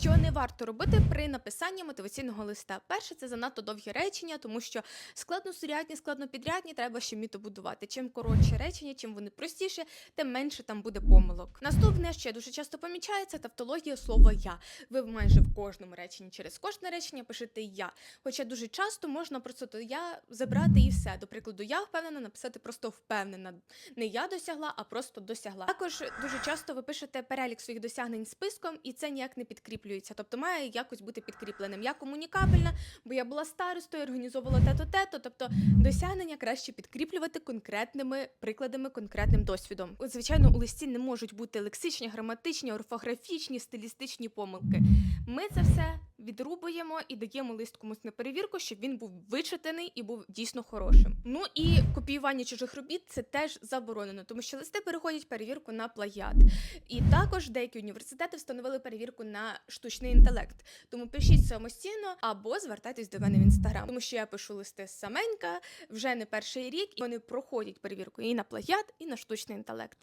Що не варто робити при написанні мотиваційного листа? Перше, це занадто довгі речення, тому що складносурядні, складнопідрядні треба ще вміти будувати. Чим коротше речення, чим вони простіші, тим менше там буде помилок. Наступне, що дуже часто помічається, тавтологія слова я. Ви майже в кожному реченні через кожне речення пишете я. Хоча дуже часто можна просто то я забрати і все. До прикладу, я впевнена написати просто впевнена. Не я досягла, а просто досягла. Також дуже часто ви пишете перелік своїх досягнень списком, і це ніяк не підкріплюється. Тобто має якось бути підкріпленим. Я комунікабельна, бо я була старостою, організовувала те-то, те-то. Тобто досягнення краще підкріплювати конкретними прикладами, конкретним досвідом. От, звичайно, у листі не можуть бути лексичні, граматичні, орфографічні, стилістичні помилки. Ми це все відрубуємо і даємо лист комусь на перевірку, щоб він був вичитаний і був дійсно хорошим. Ну і копіювання чужих робіт це теж заборонено, тому що листи переходять перевірку на плагіат. І також деякі університети встановили перевірку на штучний інтелект. Тому пишіть самостійно або звертайтесь до мене в інстаграм, тому що я пишу листи саменька вже не перший рік, і вони проходять перевірку і на плагіат, і на штучний інтелект.